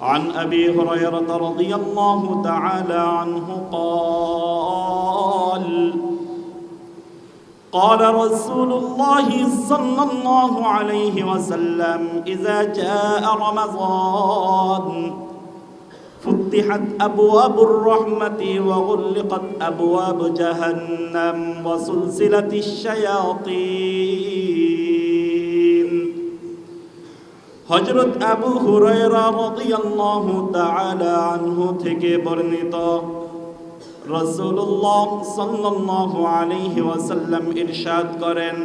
عن أبي هريرة رضي الله تعالى عنه قال قال رسول الله صلى الله عليه وسلم إذا جاء رمضان فتحت أبواب الرحمة وغلقت أبواب جهنم وسلسلة الشياطين. হজরত আবু হুরায়রা রাদিয়াল্লাহু তাআলা আনহু থেকে বর্ণিত রাসূলুল্লাহ সাল্লাল্লাহু আলাইহি ওয়াসাল্লাম ইরশাদ করেন,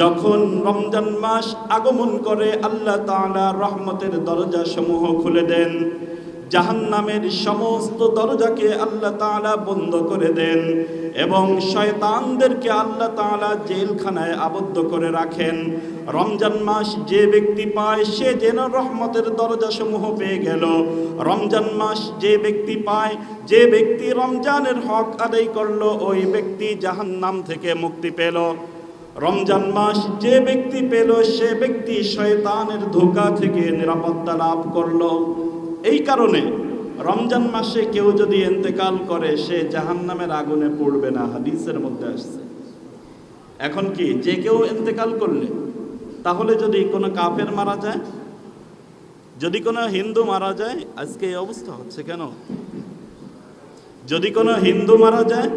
যখন রমজান মাস আগমন করে আল্লাহ তাআলা রহমতের দরজা সমূহ খুলে দেন। জাহান্নামের সমস্ত দরজাকে আল্লাহ তাআলা বন্ধ করে দেন এবং শয়তানদেরকে আল্লাহ তাআলা জেলখানায় আবদ্ধ করে রাখেন। রমজান মাস যে ব্যক্তি পায়, সে যেন রহমতের দরজা সমূহ পেয়ে গেল। রমজান মাস যে ব্যক্তি পায়, যে ব্যক্তি রমজানের হক আদায় করল, ওই ব্যক্তি জাহান্নাম থেকে মুক্তি পেল। রমজান মাস যে ব্যক্তি পেল, সে ব্যক্তি শয়তানের ধোকা থেকে নিরাপত্তা লাভ করল। এই কারণে রমজান মাসে কেউ যদি এন্তেকাল করে, সে জাহান্নামের আগুনে পড়বে না, হাদিসের মধ্যে আসছে। এখন কি, যে কেউ এন্তেকাল করলে, তাহলে যদি কোনো কাফের মারা যায়? যদি কোনো হিন্দু মারা যায়, আজকে এই অবস্থা হচ্ছে কেন? যদি কোনো হিন্দু মারা যায়,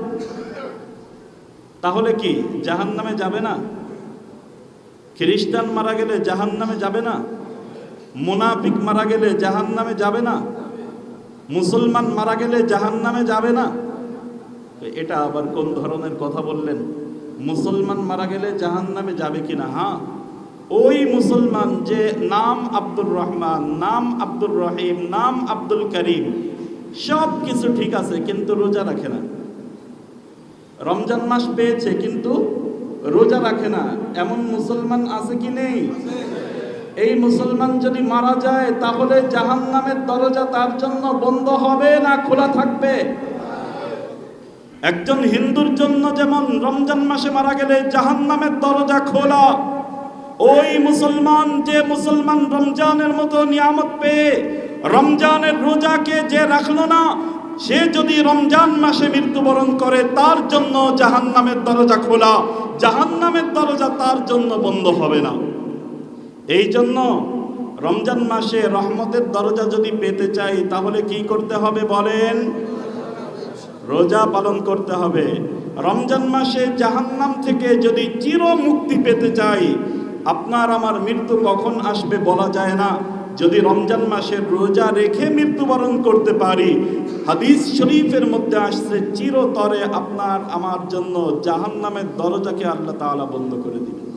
তাহলে কি জাহান নামে যাবে না? খ্রিস্টান মারা গেলে জাহান নামে যাবে না? মুনাফিক মারা গেলে জাহান নামে যাবে না। মুসলমান মারা গেলে জাহান নামে যাবে না। এটা আবার কোন ধরনের কথা বললেন? মুসলমান মারা গেলে জাহান নামে যাবে কিনা? হ্যাঁ। ওই মুসলমান যে নাম আব্দুর রহমান, নাম আব্দুর রহিম, নাম আব্দুল করিম, সব কিছু ঠিক আছে, কিন্তু রোজা রাখে না। রমজান মাস পেয়েছে, কিন্তু রোজা রাখে না। এমন মুসলমান আছে কি নেই? এই মুসলমান যদি মারা যায়, তাহলে জাহান নামের দরজা তার জন্য বন্ধ হবে না খোলা থাকবে? একজন হিন্দুর জন্য যেমন রমজান মাসে মারা গেলে জাহান নামের দরজা খোলা, ওই মুসলমান যে মুসলমান রমজানের মতো নিয়ামত পেয়ে, রমজানের রোজাকে যে রাখল না, সে যদি রমজান মাসে মৃত্যুবরণ করে, তার জন্য জাহান নামের দরজা খোলা। জাহান নামের দরজা তার জন্য বন্ধ হবে না। এই জন্য রমজান মাসে রহমতের দরজা যদি পেতে চাই, তাহলে কি করতে হবে বলেন? রোজা পালন করতে হবে। রমজান মাসে জাহান্নাম থেকে যদি চির মুক্তি পেতে চাই, আপনার আমার মৃত্যু কখন আসবে বলা যায় না। যদি রমজান মাসের রোজা রেখে মৃত্যুবরণ করতে পারি, হাদিস শরীফের মধ্যে আসছে, চিরতরে আপনার আমার জন্য জাহান্নামের দরজাকে আল্লাহ তাআলা বন্ধ করে দিবে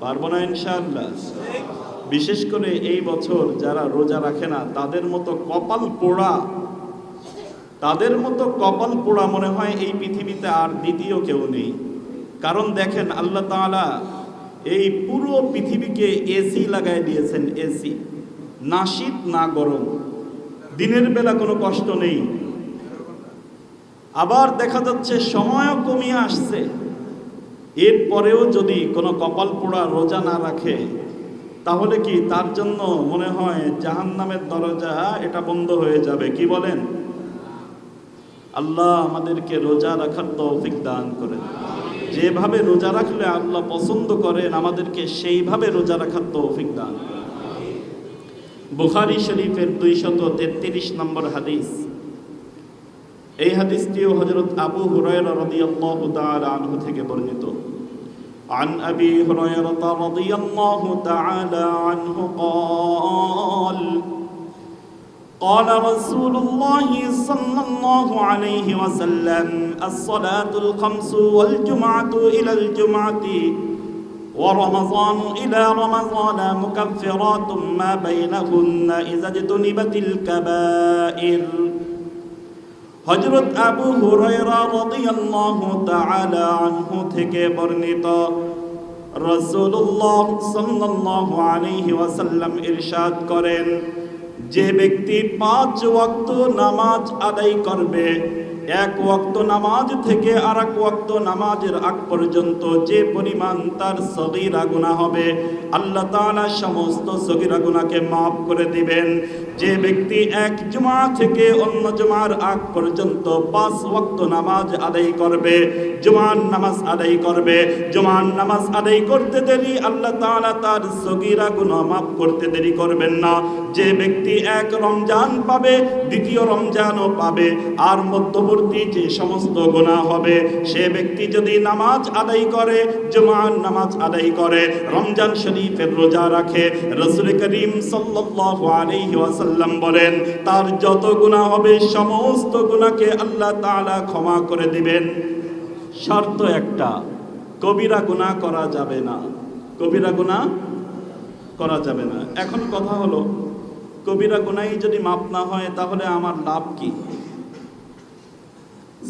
পারব না ইনশাআল্লাহ। বিশেষ করে এই বছর যারা রোজা রাখে না, তাদের মতো কপাল পোড়া, তাদের মতো কপাল পোড়া মনে হয় এই পৃথিবীতে আর দ্বিতীয় কেউ নেই। কারণ দেখেন, আল্লাহ তাআলা এই পুরো পৃথিবীকে এসি লাগাই দিয়েছেন এসি না শীত, না গরম। দিনের বেলা কোনো কষ্ট নেই। আবার দেখা যাচ্ছে সময়ও কমিয়ে আসছে। এরপরেও যদি কোনো কপাল পোড়া রোজা না রাখে, তাহলে কি তার জন্য মনে হয় জাহান নামের দরজা এটা বন্ধ হয়ে যাবে? কি বলেন? আল্লাহ আমাদেরকে রোজা রাখার তৌফিক দান করেন। যেভাবে রোজা রাখলে আল্লাহ পছন্দ করেন, আমাদেরকে সেইভাবে রোজা রাখার তৌফিক দান বুখারি শরীফের দুইশত তেত্রিশ নম্বর হাদিস। এই হাদিসটিও হজরত আবু হুরায়রা রাদিয়াল্লাহু তাআলা আনহু থেকে বর্ণিত। عن أبي هريرة رضي الله تعالى عنه قال قال رسول الله صلى الله عليه وسلم الصلاة الخمس والجمعة إلى الجمعة ورمضان إلى رمضان مكفرات ما بينهن إذا اجتنبت الكبائر. হজরত আবু আনহু থেকে বর্ণিত রাসূলুল্লাহ সাল্লাল্লাহু আলাইহি ওয়াসাল্লাম ইরশাদ করেন, যে ব্যক্তি পাঁচ ওয়াক্ত নামাজ আদায় করবে এক ওয়াক্ত নামাজ থেকে আর এক ওয়াক্ত নামাজের আগ পর্যন্ত যে পরিমাণ তার সগিরা গুণা হবে, আল্লাহ তাআলা সমস্ত সগিরা গুনাহকে মাফ করে দিবেন। যে ব্যক্তি এক জুমা থেকে অন্য জুমার আগ পর্যন্ত পাঁচ ওয়াক্ত নামাজ আদায় করবে, জুমার নামাজ আদায় করবে, জুমার নামাজ আদায় করতে দেরি আল্লাহ তাআলা তার সগিরা গুনাহ মাফ করতে দেরি করবেন না। যে ব্যক্তি এক রমজান পাবে, দ্বিতীয় রমজানও পাবে, আর মধ্যবর্তী যে সমস্ত গুনাহ হবে, সে ব্যক্তি যদি নামাজ আদায় করে, জুমার নামাজ আদায় করে, রমজান শরীফের রোজা রাখে, রসুল করিম সাল্লাল্লাহু আলাইহি বলেন, তার যত গুনাহ হবে, সমস্ত গুণাকে আল্লাহ তাআলা ক্ষমা করে দিবেন। শর্ত একটা, কবিরা গুনাহ করা যাবে না। কবিরা গুনাহ করা যাবে না। এখন কথা হলো, কবিরা গুনাই যদি মাপ না হয়, তাহলে আমার লাভ কি?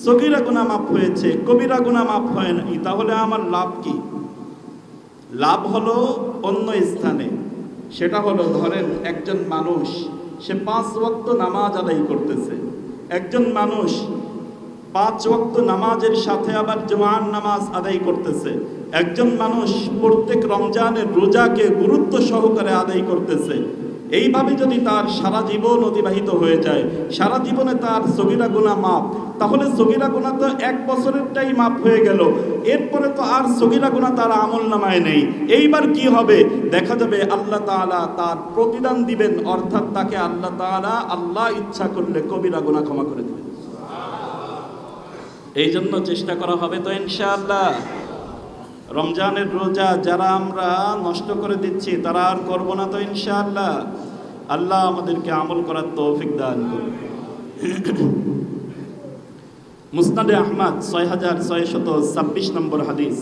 সগিরা গুনাহ মাপ হয়েছে, কবিরা গুনাহ মাপ হয় নাই, তাহলে আমার লাভ কি? লাভ হলো অন্য স্থানে। সেটা হলো ধরেন একজন মানুষ, সে পাঁচ ওয়াক্ত নামাজ আদায় করতেছে। একজন মানুষ পাঁচ ওয়াক্ত নামাজের সাথে আবার জমান নামাজ আদায় করতেছে। একজন মানুষ প্রত্যেক রমজানের রোজাকে গুরুত্ব সহকারে আদায় করতেছে। এইভাবে যদি তার সারা জীবন অতিবাহিত হয়ে যায়, সারা জীবনে তার সগিরা গুণা মাপ তাহলে সগিরা গুণা তো এক বছরেরটাই মাপ হয়ে গেল। এরপরে তো আর সগিরা গুণা তার আমল নামায় নেই। এইবার কি হবে? দেখা যাবে আল্লাহ তাআলা তার প্রতিদান দিবেন, অর্থাৎ তাকে আল্লাহ তাআলা আল্লাহ ইচ্ছা করলে কবিরা গুণা ক্ষমা করে দেবেন। এই জন্য চেষ্টা করা হবে তো ইনশাআল্লাহ। রমজানের রোজা যারা আমরা নষ্ট করে দিচ্ছি তারা আর করবো না তো ইনশাআল্লাহ আল্লাহ আমাদেরকে আমল করার তৌফিক দান করুন মুসনাদে আহমদ ছয় হাজার ছয় শত ছাব্বিশ নম্বর হাদিস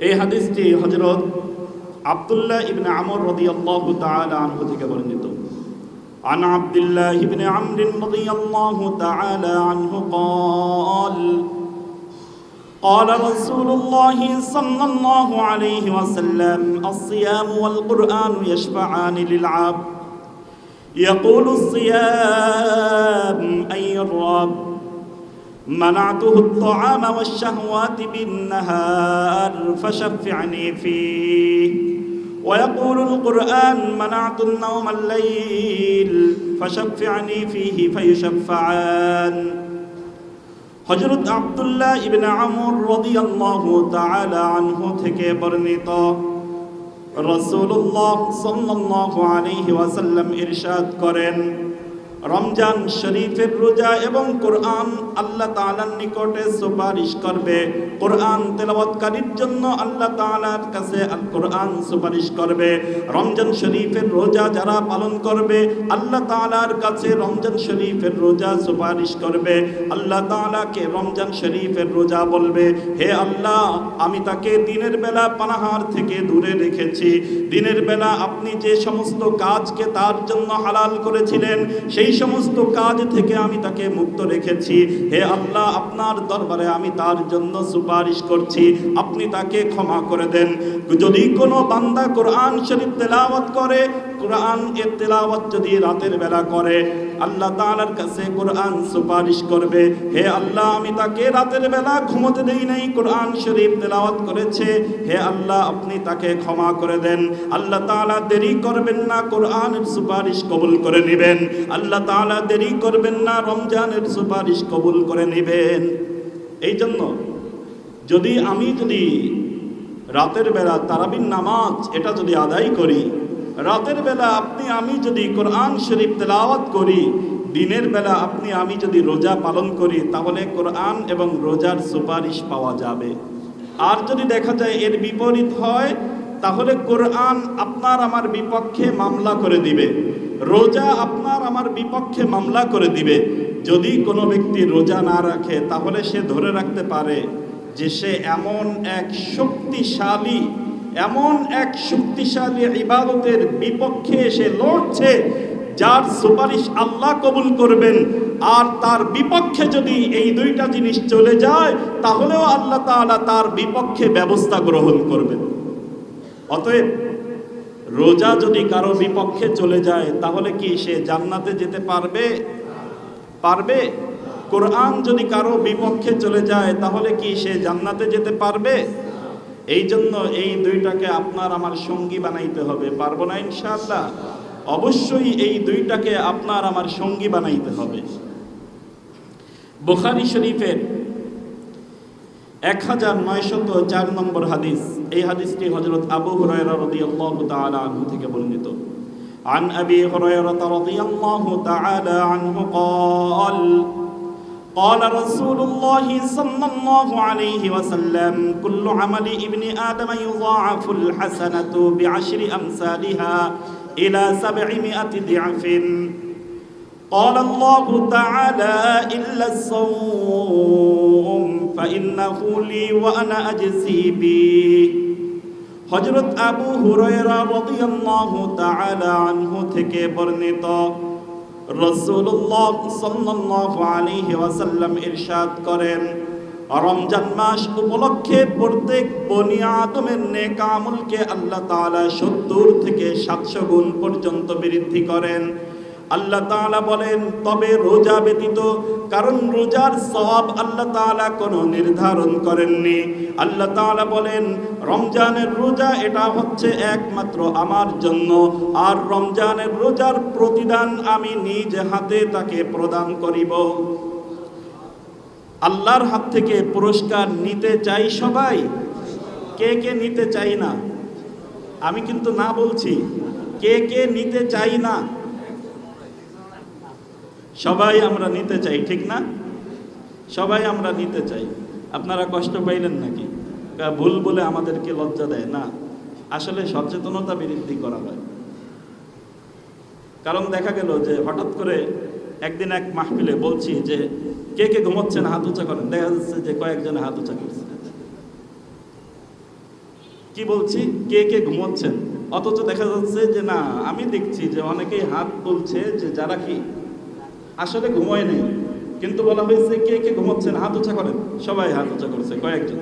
এই হাদিসটি হজরত আবদুল্লাহ ইবনে আমর রদিয়াল্লাহু তাআলা আনহু থেকে বর্ণিত عن عبد الله بن عمرو رضي الله تعالى عنه قال قال رسول الله صلى الله عليه وسلم الصيام والقرآن يشفعان للعبد. يقول الصيام أي الرب منعته الطعام والشهوات بالنهار فشفعني فيه. ويقول القرآن منعت النوم الليل فشفعني فيه فيشفعان. হজরত আবদুল্লাহ ইবনে আমর তাআলা আনহু থেকে বর্ণিত রাসূলুল্লাহ সাল্লাল্লাহু আলাইহি ওয়াসাল্লাম ইরশাদ করেন রমজান শরীফের রোজা এবং কোরআন আল্লাহ তাআলার নিকটে সুপারিশ করবে। কোরআন তেলাওয়াতকারীর জন্য আল্লাহ তাআলার কাছে কোরআন সুপারিশ করবে। রমজান শরীফের রোজা যারা পালন করবে, আল্লাহ তাআলার কাছে রমজান শরীফের রোজা সুপারিশ করবে। আল্লাহ তাআলাকে রমজান শরীফের রোজা বলবে, হে আল্লাহ, আমি তাকে দিনের বেলা পানাহার থেকে দূরে রেখেছি। দিনের বেলা আপনি যে সমস্ত কাজকে তার জন্য হালাল করেছিলেন, সেই সমস্ত কাজ থেকে আমি তাকে মুক্ত রেখেছি। হে আল্লাহ, আপনার দরবারে আমি তার জন্য সুপারিশ করছি। আপনি তাকে ক্ষমা করে দেন। যদি কোনো বান্দা কোরআন শরীফ তেলাওয়াত করে কোরআন এর তেলাওয়াত যদি রাতের বেলা করে, আল্লাহ তাআলার কাছে কোরআন সুপারিশ করবে, হে আল্লাহ, আমি তাকে রাতের বেলা ঘুমোতে দেই নাই, কোরআন শরীফ তেলাওয়াত করেছে, হে আল্লাহ, আপনি তাকে ক্ষমা করে দেন। আল্লাহ তাআলা দেরি করবেন না কোরআনের সুপারিশ কবুল করে নেবেন। আল্লাহ তাআলা দেরি করবেন না রমজানের সুপারিশ কবুল করে নেবেন। এই জন্য যদি আমি যদি রাতের বেলা তারাবির নামাজ এটা যদি আদায় করি রাতের বেলা আপনি, আমি যদি কোরআন শরীফ তেলাওয়াত করি, দিনের বেলা আপনি, আমি যদি রোজা পালন করি, তাহলে কোরআন এবং রোজার সুপারিশ পাওয়া যাবে। আর যদি দেখা যায় এর বিপরীত হয়, তাহলে কোরআন আপনার আমার বিপক্ষে মামলা করে দিবে। রোজা আপনার আমার বিপক্ষে মামলা করে দিবে। যদি কোনো ব্যক্তি রোজা না রাখে, তাহলে সে ধরে রাখতে পারে যে সে এমন এক শক্তিশালী এমন এক শক্তিশালী ইবাদতের বিপক্ষে এসে লড়ছে, যার সুপারিশ আল্লাহ কবুল করবেন। আর তার বিপক্ষে যদি এই দুইটা জিনিস চলে যায়, তাহলেও আল্লাহ তাআলা তার বিপক্ষে ব্যবস্থা গ্রহণ করবেন। অতএব, রোজা যদি কারও বিপক্ষে চলে যায়, তাহলে কি সে জান্নাতে যেতে পারবে? পারবে? কোরআন যদি কারও বিপক্ষে চলে যায়, তাহলে কি সে জান্নাতে যেতে পারবে? এই জন্য এই দুইটাকে আপনার আমার সঙ্গী বানাইতে হবে পারবো না ইনশাআল্লাহ অবশ্যই এই দুইটাকে আপনার আমার সঙ্গী বানাইতে হবে বুখারি শরীফের এক হাজার নয়শত চার নম্বর হাদিস এই হাদিসটি হজরত আবু হুরায়রা রাদিয়াল্লাহু তাআলা আনহু থেকে বর্ণিত عن أبي هريرة رضي الله تعالى عنه قال قال رسول الله صلى الله عليه وسلم كل عمل ابن آدم يضاعف الحسنة بعشر أمثالها إلى سبعمائة ضعف قال الله تعالى إلا الصوم فإنه لي وأنا أجزي به হজরত আবু হুরায়রা রাদিয়াল্লাহু তাআলা আনহু থেকে বর্ণিত রাসূলুল্লাহ সাল্লাল্লাহু আলাইহি ওয়াসাল্লাম ইরশাদ করেন, রমজান মাস উপলক্ষে প্রত্যেক বনি আদমের নেক আল্লাহ তাআলা 70 থেকে 700 গুণ পর্যন্ত বৃদ্ধি করেন। আল্লাহ তাআলা বলেন, তবে রোজা ব্যতীত কারণ রোজার সব আল্লাহ তাআলা কোনো নির্ধারণ করেননি। আল্লাহ তাআলা বলেন, রমজানের রোজা এটা হচ্ছে একমাত্র আমার জন্য, আর রমজানের রোজার প্রতিদান আমি নিজ হাতে তাকে প্রদান করিব। আল্লাহর হাত থেকে পুরস্কার নিতে চাই সবাই? কে কে নিতে চাই না? আমি কিন্তু না বলছি, কে কে নিতে চাই না? সবাই আমরা নিতে চাই, ঠিক না? সবাই আমরা নিতে চাই। আপনারা কষ্ট পাইলেন নাকি? ভুল বলে আমাদেরকে লজ্জা দেয়? না। আসলে সচেতনতা বৃদ্ধি করা হয়। কারণ দেখা গেল যে হঠাৎ করে একদিন এক মাহফিলে বলছি যে, কে কে ঘুমোচ্ছেন, হাত উঁচা করেন? দেখা যাচ্ছে যে কয়েকজন হাত উঁচা করছে। কি বলছি? কে কে ঘুমোচ্ছেন? অথচ দেখা যাচ্ছে যে না, আমি দেখছি যে অনেকেই হাত তুলছে যে যারা কি আসলে ঘুমোয় নেই। কিন্তু বলা হয়েছে, কে কে ঘুমোচ্ছেন? হাত উঁচা করেন। সবাই হাত উঁচা করছে, কয়েকজন।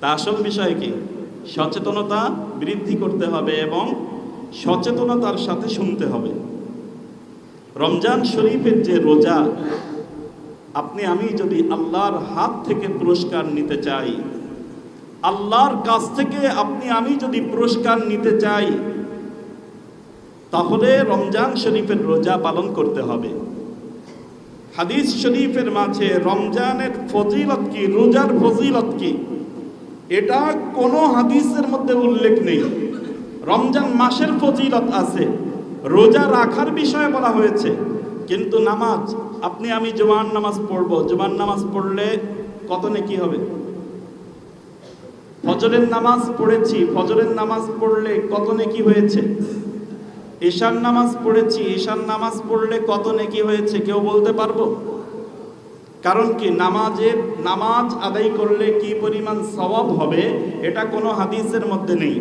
তা আসল বিষয় কি? সচেতনতা বৃদ্ধি করতে হবে এবং সচেতনতার সাথে শুনতে হবে। রমজান শরীফের যে রোজা, আপনি, আমি যদি আল্লাহর হাত থেকে পুরস্কার নিতে চাই, আল্লাহর কাছ থেকে আপনি, আমি যদি পুরস্কার নিতে চাই তাহলে রমজান শরীফের রোজা পালন করতে হবে। হাদিস শরীফের মাঝে রমজানের ফজিলত কি, রোজার ফজিলত কি, এটা কোনো হাদিসের মধ্যে উল্লেখ নেই। রমজান মাসের ফজিলত আছে, রোজা রাখার বিষয়ে বলা হয়েছে, কিন্তু নামাজ, আপনি আমি জোয়ান নামাজ পড়ব জোয়ান নামাজ পড়লে কত নেকি হবে? ফজরের নামাজ পড়েছি, ফজরের নামাজ পড়লে কত নেকি হয়েছে? ঈশান নামাজ পড়েছি ঈশান নামাজ পড়লে কত নেকি হয়েছে কেউ বলতে পারব? কারণ কি, নামাজের, নামাজ আদায় করলে কি পরিমাণ সওয়াব হবে এটা কোনো হাদিসের মধ্যে নেই।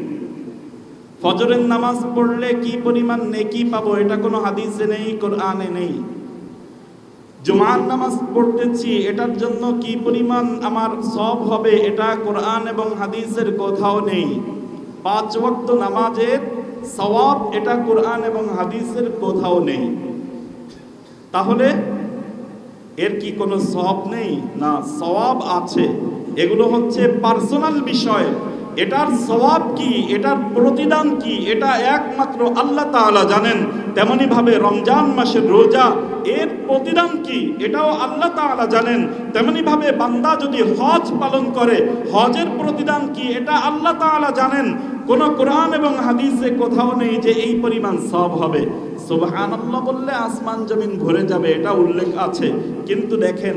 ফজরের নামাজ পড়লে কি পরিমাণ নেকি পাবো এটা কোনো হাদিসে নেই, কোরআনে নেই। জুমার নামাজ পড়তেছি, এটার জন্য কি পরিমাণ আমার সব হবে এটা কোরআন এবং হাদিসের কোথাও নেই। পাঁচ ওয়াক্ত নামাজের সওয়াব, এটা কোরআন এবং হাদিসের কোথাও নেই। তাহলে এর কি কোনো সব নেই? না, সওয়াব আছে। এগুলো হচ্ছে পার্সোনাল বিষয়। এটার সওয়াব কি? এটার প্রতিদান কি? এটা একমাত্র আল্লাহ তাআলা জানেন। তেমনি ভাবে রমজান মাসের রোজা, এর প্রতিদান কি? এটাও আল্লাহ তাআলা জানেন। তেমনি ভাবে বান্দা যদি হজ পালন করে, হজের প্রতিদান কি? এটা আল্লাহ তাআলা জানেন। কোন কোরআন এবং হাদিসে কোথাও নেই যে এই পরিমাণ সব হবে। সুবহানাল্লাহ বললে আসমান জমিন ঘুরে যাবে, এটা উল্লেখ আছে। কিন্তু দেখেন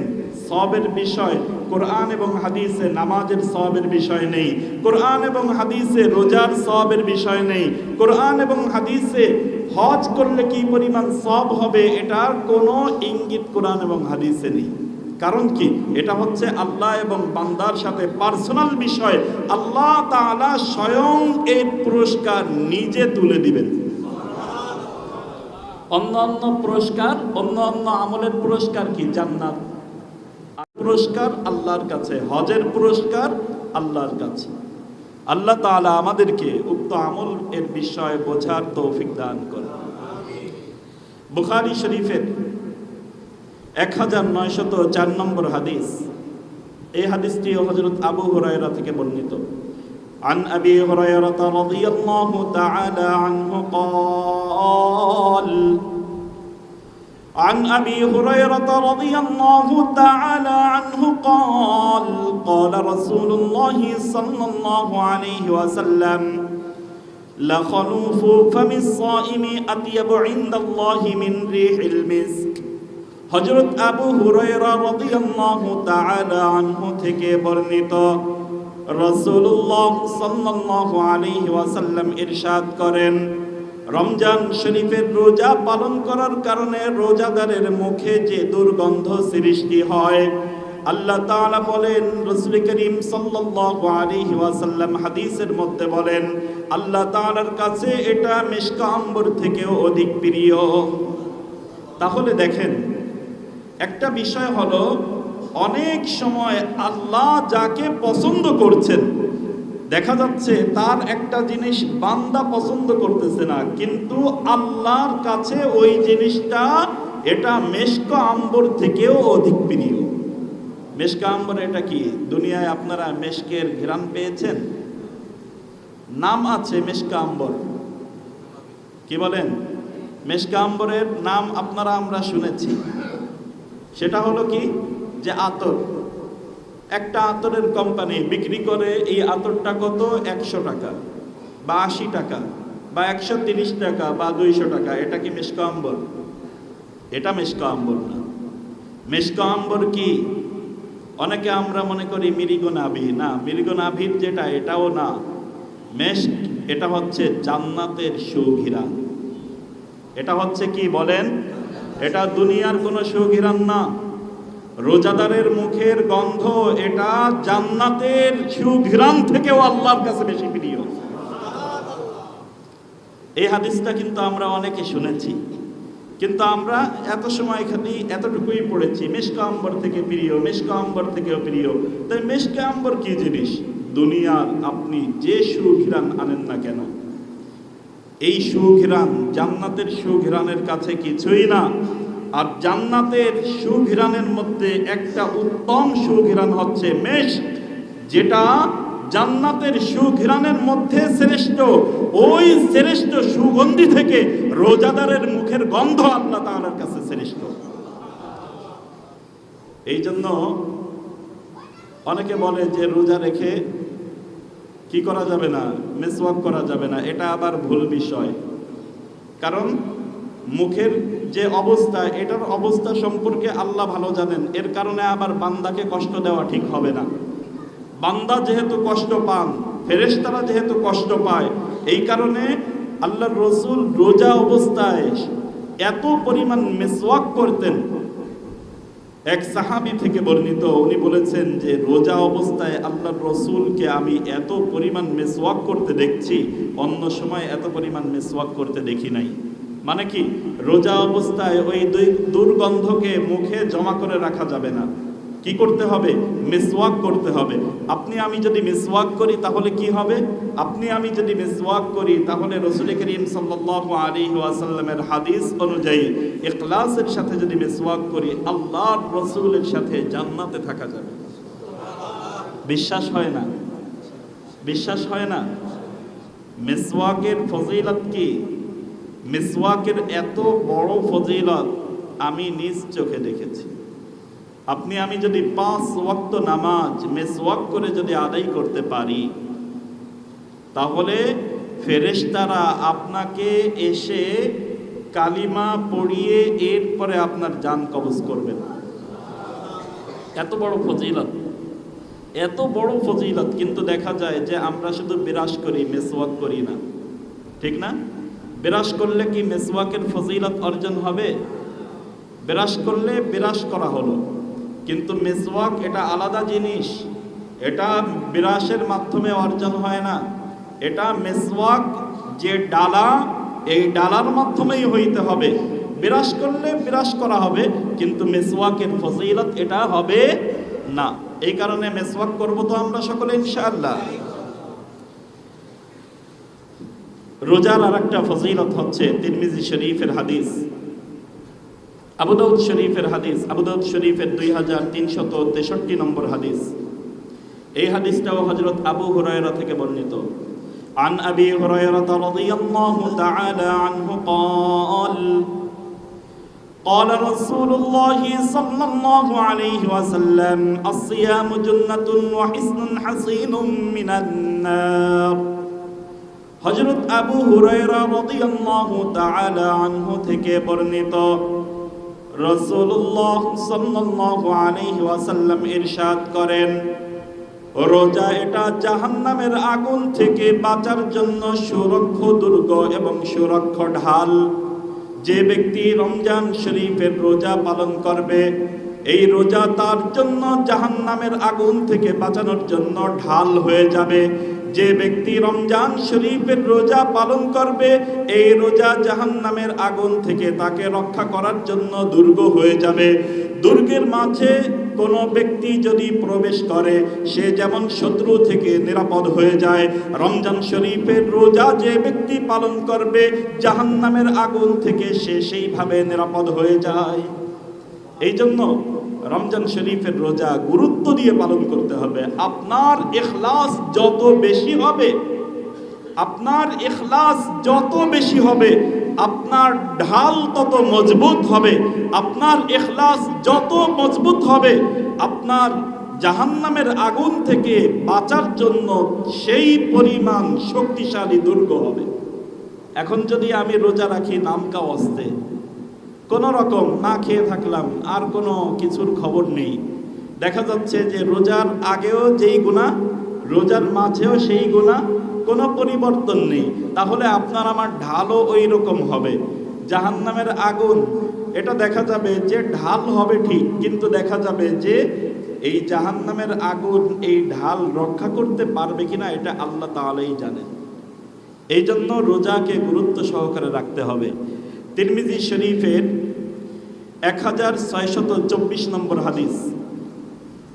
সবের বিষয়, কোরআন এবং হাদিসে নামাজের সবের বিষয় নেই। কোরআন এবং হাদিসে রোজার সবের বিষয় নেই। কোরআন এবং হাদিসে হজ করলে কি পরিমাণ সব হবে, এটার কোনো ইঙ্গিত কোরআন এবং হাদিসে নেই। কারণ কি? এটা হচ্ছে আল্লাহ এবং বান্দার সাথে পার্সোনাল বিষয়। আল্লাহ তাআলা স্বয়ং এই পুরস্কার নিজে তুলে দিবেন। অন্য অন্য পুরস্কার অন্য অন্য আমলের পুরস্কার কি? জান্নাত। পুরস্কার আল্লাহর কাছে হজের পুরস্কার আল্লাহর কাছে আল্লাহ তাআলা আমাদেরকে উক্ত আমল এর বিষয়ে বোঝার তৌফিক দান করে বুখারী শরীফের এক হাজার নয়শত চার নম্বর হাদিস এই হাদিসটি হজরত আবু হুরায়রা থেকে বর্ণিত عن أبي هريرة رضي الله تعالى عنه قال عن أبي هريرة رضي الله تعالى عنه قال قال رسول الله صلى الله عليه وسلم لخلوف فم الصائم أطيب عند الله من ريح المسك হজরত আবু হুরায়রা রাদিয়াল্লাহু তাআলা আনহু থেকে বর্ণিত রাসূলুল্লাহ সাল্লাল্লাহু আলাইহি ওয়াসাল্লাম ইরশাদ করেন রমজান শরীফের রোজা পালন করার কারণে রোজাদারের মুখে যে দুর্গন্ধ সৃষ্টি হয়, আল্লাহ তাআলা বলেন, রাসূল করিম সাল্লাল্লাহু আলাইহি ওয়াসাল্লাম হাদিসের মধ্যে বলেন, আল্লাহ তাআলার কাছে এটা মিশকাম্বর থেকেও অধিক প্রিয়। তাহলে দেখেন, একটা বিষয় হলো, অনেক সময় আল্লাহ যাকে পছন্দ করছেন দেখা যাচ্ছে তার একটা জিনিস বান্দা পছন্দ করতেছে না, কিন্তু আল্লাহর কাছে ওই জিনিসটা, এটা মেশক আম্বর থেকেও অধিক প্রিয়। মেশকা আম্বর এটা কি? দুনিয়ায় আপনারা মেশকের ঘিরান পেয়েছেন? নাম আছে মেশকা আম্বর। কি বলেন? মেশকা আম্বরের নাম আপনারা, আমরা শুনেছি। সেটা হলো কি? যে আতর। একটা আতরের কোম্পানি বিক্রি করে, এই আতরটা কত? একশো টাকা বা আশি টাকা বা একশো তিরিশ টাকা বা দুইশো টাকা। এটা কি মেশকা আম্বর? এটা মেশকা আম্বর না। মেশকা আম্বর কি? অনেকে আমরা মনে করি মিরিগো নাভি। না মিরিগো নাভির যেটা, এটাও না। মেশক এটা হচ্ছে জান্নাতের সুঘিরান। এটা হচ্ছে কি বলেন? এটা দুনিয়ার কোনো সুঘিরান না। রোজাদারের মুখের গন্ধ এটা জান্নাতের সুঘিরান থেকেও আল্লাহর কাছে বেশি প্রিয়। এই হাদিসটা কিন্তু আমরা অনেকে শুনেছি, কিন্তু আমরা এত সময় খালি এতটুকুই পড়েছি, মেশকা আম্বর থেকে প্রিয়, মেশকা আম্বর থেকেও প্রিয়। তাই মেশকা আম্বর কি জিনিস? দুনিয়ার আপনি যে সুঘিরান আনেন না কেন? এই সুঘিরান জান্নাতের সুঘিরানের কাছে কিছুই না। আর জান্নাতের সুঘিরানের মধ্যে একটা উত্তম সুঘিরান হচ্ছে মেষ, যেটা জান্নাতের সুঘিরানের মধ্যে শ্রেষ্ঠ। ওই শ্রেষ্ঠ সুগন্ধি থেকে রোজাদারের মুখের গন্ধ আল্লাহ তাআলার কাছে শ্রেষ্ঠ। এই জন্য অনেকে বলে যে রোজা রেখে কি করা যাবে না, মেসওয়াক করা যাবে না, এটা আবার ভুল বিষয়। কারণ মুখের যে অবস্থা, এটার অবস্থা সম্পর্কে আল্লাহ ভালো জানেন। এর কারণে আবার বান্দাকে কষ্ট দেওয়া ঠিক হবে না। বান্দা যেহেতু কষ্ট পান, ফেরেশতারা যেহেতু কষ্ট পায়, এই কারণে আল্লাহর রসুল রোজা অবস্থায় এত পরিমাণ মেসওয়াক করতেন। এক সাহাবি থেকে বর্ণিত, উনি বলেছেন যে, রোজা অবস্থায় আল্লাহর রসুলকে আমি এত পরিমাণ মেসওয়াক করতে দেখছি, অন্য সময় এত পরিমাণ মেসওয়াক করতে দেখি নাই। মানে কি, রোজা অবস্থায় ওই দুই দুর্গন্ধকে মুখে জমা করে রাখা যাবে না। কি করতে হবে? মিসওয়াক করতে হবে। আপনি আমি যদি মিসওয়াক করি তাহলে কি হবে? আপনি আমি যদি মিসওয়াক করি তাহলে রসুল করিম সাল্লাল্লাহু আলাইহি ওয়াসাল্লামের হাদিস অনুযায়ী ইখলাসের সাথে যদি মিসওয়াক করি, আল্লাহর রসুলের সাথে জান্নাতে থাকা যাবে। বিশ্বাস হয় না? বিশ্বাস হয় না? মিসওয়াকের ফজিলত কি? মিসওয়াকের এত বড় ফজিলত আমি নিজ চোখে দেখেছি। আপনি আমি যদি পাঁচ ওয়াক্ত নামাজ মেসওয়াক করে যদি আদায় করতে পারি, তাহলে ফেরেশতারা আপনাকে এসে কালিমা পড়িয়ে এরপরে আপনার যান কবজ করবেন এত বড় ফজিলত, এত বড় ফজিলত, কিন্তু দেখা যায় যে আমরা শুধু বিরাস করি, মেসওয়াক করি না। ঠিক না? বিরাস করলে কি মেসওয়াকের ফজিলত অর্জন হবে? বিরাস করলে বিরাস করা হলো। কিন্তু মেসওয়াক এটা আলাদা জিনিস। এটা বিরাসের মাধ্যমে অর্জন হয় না। এটা মেসওয়াক যে ডালা, এই ডালার মাধ্যমেই হইতে হবে। বিরাস করলে বিরাস করা হবে, কিন্তু মেসওয়াকের ফজিলত এটা হবে না। এই কারণে মেসওয়াক করব তো আমরা সকলে ইনশাআল্লাহ। রোজার আর একটা ফজিলত হচ্ছে তিরমিজি শরীফের হাদিস আবু দাউদ শরীফের হাদিস আবু দাউদ শরীফের দুই হাজার তিনশত তেষট্টি নম্বর হাদিস এই হাদিসটাও হজরত আবু হুরায়রা থেকে বর্ণিত عن أبي هريرة رضي الله تعالى عنه قال قال رسول الله صلى الله عليه وسلم الصيام جنة وحسن حصين من النار হজরত আবু আনহু থেকে বর্ণিত রাসূলুল্লাহ সাল্লাল্লাহু আলাইহি ওয়াসাল্লাম ইরশাদ করেন, রোজা এটা জাহান্নামের আগুন থেকে বাঁচার জন্য সুরক্ষ দুর্গ এবং সুরক্ষ ঢাল। যে ব্যক্তি রমজান শরীফের রোজা পালন করবে, এই রোজা তার জন্য জাহান্নামের আগুন থেকে বাঁচানোর জন্য ঢাল হয়ে যাবে। যে ব্যক্তি রমজান শরীফের রোজা পালন করবে, এই রোজা জাহান্নামের আগুন থেকে তাকে রক্ষা করার জন্য দুর্গ হয়ে যাবে। দুর্গের মাঝে কোনো ব্যক্তি যদি প্রবেশ করে, সে যেমন শত্রু থেকে নিরাপদ হয়ে যায়। রমজান শরীফের রোজা যে ব্যক্তি পালন করবে, জাহান্নামের আগুন থেকে সে সেইভাবে নিরাপদ হয়ে যায়। এই জন্য রমজান শরীফের রোজা গুরুত্ব দিয়ে পালন করতে হবে। আপনার এখলাস যত বেশি হবে, আপনার এখলাস যত বেশি হবে, আপনার ঢাল তত মজবুত হবে, আপনার এখলাস যত মজবুত হবে, আপনার জাহান্নামের আগুন থেকে বাঁচার জন্য সেই পরিমাণ শক্তিশালী দুর্গ হবে। এখন যদি আমি রোজা রাখি নামকা অস্তে কোনো রকম না খেয়ে থাকলাম, আর কোনো কিছুর খবর নেই। দেখা যাচ্ছে যে রোজার আগেও যেই গুণা রোজার মাঝেও সেই গুণা কোনো পরিবর্তন নেই। তাহলে আপনার আমার ঢালও ওই রকম হবে। জাহান্নামের আগুন, এটা দেখা যাবে যে ঢাল হবে ঠিক, কিন্তু দেখা যাবে যে এই জাহান্নামের আগুন, এই ঢাল রক্ষা করতে পারবে কিনা, এটা আল্লাহ তাআলাই জানেন। এই জন্য রোজাকে গুরুত্ব সহকারে রাখতে হবে। তিরমিজি শরীফের এক হাজার ছয়শত চব্বিশ নম্বর হাদিস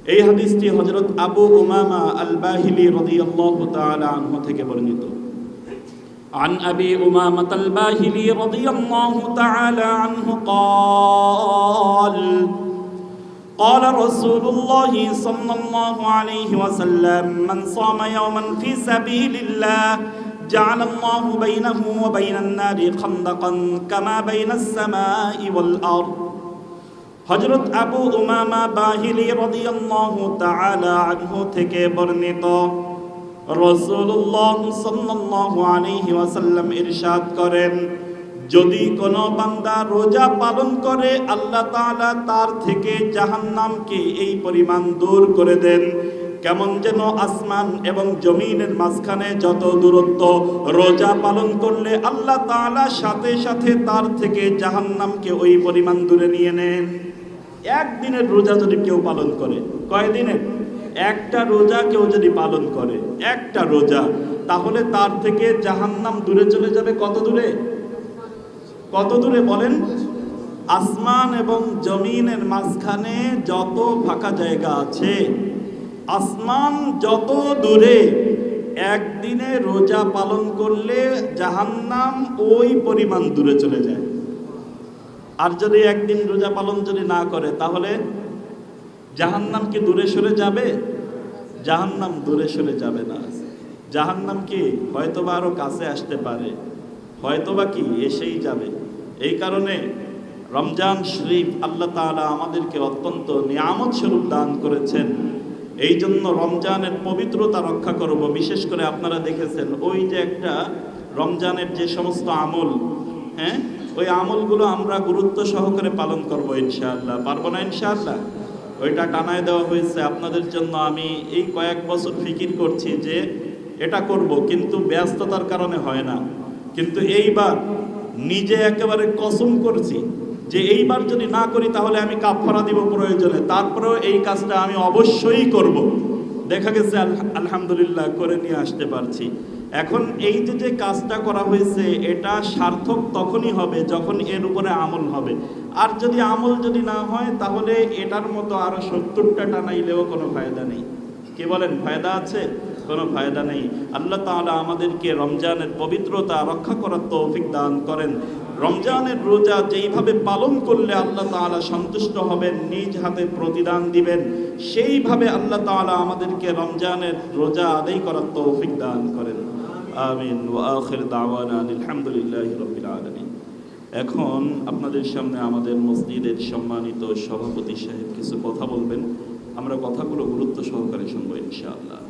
এই হাদিসটি হজরত আবু উমামা আল বাহিলি রাদিয়াল্লাহু তাআলা আনহু থেকে বর্ণিত عن أبي أمامة الباهلي رضي الله تعالى عنه قال قال رسول الله صلى الله عليه وسلم من صام يوما في سبيل الله جعل الله بينه وبين النار خندقا كما بين السماء والأرض হজরত আবু উমামা বাহিলি রাদিয়াল্লাহু তাআলা আনহু থেকে বর্ণিত রাসূলুল্লাহ সাল্লাল্লাহু আলাইহি ওয়াসাল্লাম ইরশাদ করেন যদি কোনো বান্দা রোজা পালন করে আল্লাহ তাআলা তার থেকে জাহান্নামকে এই পরিমাণ দূর করে দেন কেমন যেন আসমান এবং জমিনের মাঝখানে যত দূরত্ব রোজা পালন করলে আল্লাহ তাআলা সাথে সাথে তার থেকে জাহান্নামকে ওই পরিমাণ দূরে নিয়ে নেন। একদিনের রোজা যদি কেউ পালন করে কয় দিনের একটা রোজা কেউ যদি পালন করে, একটা রোজা, তাহলে তার থেকে জাহান্নাম দূরে চলে যাবে কত দূরে? কত দূরে বলেন? আসমান এবং জমিনের মাঝখানে যত ফাঁকা জায়গা আছে আসমান যত দূরে একদিনে রোজা পালন করলে জাহান্নাম ওই পরিমাণ দূরে চলে যায়। আর যদি একদিন রোজা পালন যদি না করে, তাহলে জাহান্নাম কি দূরে সরে যাবে? জাহান্নাম দূরে সরে যাবে না। জাহান্নাম কি হয়তোবা আরও কাছে আসতে পারে, হয়তোবা কি এসেই যাবে। এই কারণে রমজান শরীফ আল্লাহ তালা আমাদেরকে অত্যন্ত নিয়ামত স্বরূপ দান করেছেন। এই জন্য রমজানের পবিত্রতা রক্ষা করব। বিশেষ করে আপনারা দেখেছেন, ওই যে একটা রমজানের যে সমস্ত আমল হ্যাঁ? ওই আমলগুলো আমরা গুরুত্ব সহকারে পালন করব ইনশাআল্লাহ। পারব না ইনশাআল্লাহ? ওইটা টানায় দেওয়া হয়েছে। আপনাদের জন্য আমি এই কয়েক বছর ফিকির করছি যে এটা করব, কিন্তু ব্যস্ততার কারণে হয় না। কিন্তু এইবার নিজে একেবারে কসম করছি যে এইবার যদি না করি তাহলে আমি কাফারা দিব প্রয়োজনে। তারপরেও এই কাজটা আমি অবশ্যই করব। দেখা গেছে আলহামদুলিল্লাহ করে নিয়ে আসতে পারছি। এখন এই যে যে কাজটা করা হয়েছে, এটা সার্থক তখনই হবে যখন এর উপরে আমল হবে। আর যদি আমল যদি না হয়, তাহলে এটার মতো আরও সত্তরটা টানাইলেও কোনো ফায়দা নেই। কে বলেন, ফায়দা আছে? কোনো ফায়দা নেই। আল্লাহ তাআলা আমাদেরকে রমজানের পবিত্রতা রক্ষা করার তৌফিক দান করেন। রমজানের রোজা যেইভাবে পালন করলে আল্লাহ তাআলা সন্তুষ্ট হবেন, নিজ হাতে প্রতিদান দিবেন, সেইভাবে আল্লাহ তাআলা আমাদেরকে রমজানের রোজা আদায় করার তৌফিক দান করেন। আমিন। দাওয়ানা আলহামদুলিল্লাহি এখন আপনাদের সামনে আমাদের মসজিদের সম্মানিত সভাপতি সাহেব কিছু কথা বলবেন। আমরা কথাগুলো গুরুত্ব সহকারে শুনব ইনশাআল্লাহ।